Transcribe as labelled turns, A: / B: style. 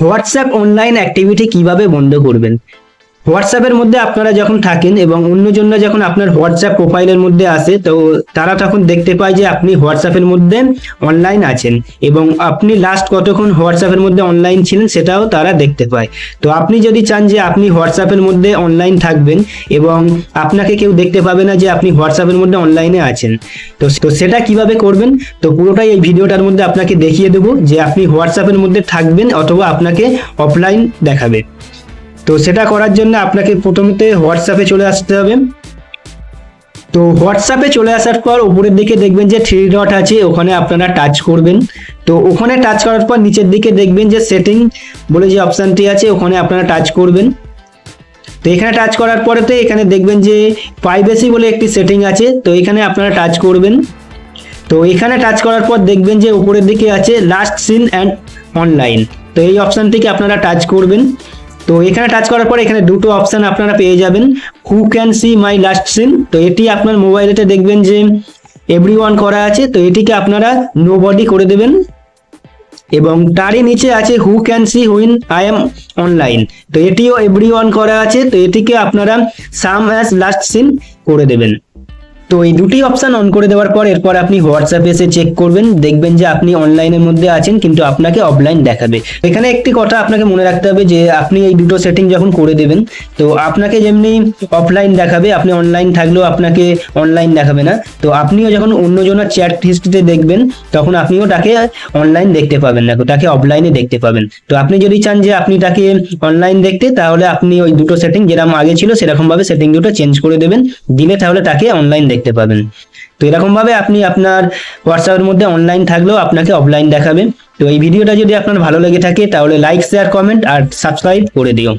A: WhatsApp online activity কীভাবে বন্ধ করবেন? হোয়াটসঅ্যাপের মধ্যে আপনারা যখন থাকেন এবং অন্যজনরা যখন আপনার হোয়াটসঅ্যাপ প্রোফাইলের মধ্যে আসে, তো তারা তখন দেখতে পায় যে আপনি হোয়াটসঅ্যাপের মধ্যে অনলাইন আছেন এবং আপনি লাস্ট কতক্ষণ হোয়াটসঅ্যাপের মধ্যে অনলাইন ছিলেন সেটাও তারা দেখতে পায়। তো আপনি যদি চান যে আপনি হোয়াটসঅ্যাপের মধ্যে অনলাইন থাকবেন এবং আপনাকে কেউ দেখতে পাবে না যে আপনি হোয়াটসঅ্যাপের মধ্যে অনলাইনে আছেন, তো তো সেটা কীভাবে করবেন? তো পুরোটাই এই ভিডিওটার মধ্যে আপনাকে দেখিয়ে দেবো যে আপনি হোয়াটসঅ্যাপের মধ্যে থাকবেন অথবা আপনাকে অফলাইন দেখাবে। তো সেটা করার জন্য আপনাকে প্রথমতে হোয়াটসঅ্যাপে চলে আসতে হবে। তো হোয়াটসঅ্যাপে চলে আসার পর উপরের দিকে দেখবেন যে থ্রি ডট আছে, ওখানে আপনারা টাচ করবেন। তো ওখানে টাচ করার পর নিচের দিকে দেখবেন যে সেটিং বলে যে অপশানটি আছে, ওখানে আপনারা টাচ করবেন। তো এখানে টাচ করার পরে তো এখানে দেখবেন যে প্রাইভেসি বলে একটি সেটিং আছে, তো এখানে আপনারা টাচ করবেন। তো এখানে টাচ করার পর দেখবেন যে উপরের দিকে আছে লাস্ট সিন অ্যান্ড অনলাইন তো এই অপশানটিকে আপনারা টাচ করবেন। তো এখানে টাচ করার পর এখানে দুটো অপশান আপনারা পেয়ে যাবেন। Who can see my last seen তো এটি আপনার মোবাইলেতে দেখবেন যে এভরি ওয়ান করা আছে, তো এটিকে আপনারা নো বডি করে দেবেন। এবং তারই নিচে আছে who can see when I am online তো এটিও এভরি ওয়ান করা আছে, তো এটিকে আপনারা সাম অ্যাজ লাস্ট সিন করে দেবেন। তো এই দুটি অপশন অন করে দেওয়ার পর এরপর আপনি হোয়াটসঅ্যাপে এসে চেক করবেন, দেখবেন যে আপনি অনলাইনের মধ্যে আছেন, কিন্তু আপনাকে অফলাইন দেখাবে। এখানে একটি কথা আপনাকে মনে রাখতে হবে যে, আপনি এই দুটো সেটিং যখন করে দেবেন, তো আপনাকে যেমনি অফলাইন দেখাবে, আপনি অনলাইন থাকলেও আপনাকে অনলাইন দেখাবে না। তো আপনিও যখন অন্যজনের চ্যাট হিস্ট্রিতে দেখবেন, তখন আপনিও তাকে অনলাইন দেখতে পাবেন না, তাকে অফলাইনে দেখতে পাবেন। তো আপনি যদি চান যে আপনি তাকে অনলাইন দেখতে, তাহলে আপনি ওই দুটো সেটিং যেরকম আগে ছিল, সেরকমভাবে সেটিং দুটো চেঞ্জ করে দেবেন। দিলে তাহলে তাকে অনলাইন দেখতে পাবেন। তো এরকমভাবে আপনি আপনার হোয়াটসঅ্যাপের মধ্যে অনলাইন থাকলেও আপনাকে অফলাইন দেখাবে। তো এই ভিডিওটা যদি আপনার ভালো লেগে থাকে, তাহলে লাইক শেয়ার কমেন্ট আর সাবস্ক্রাইব করে দিও।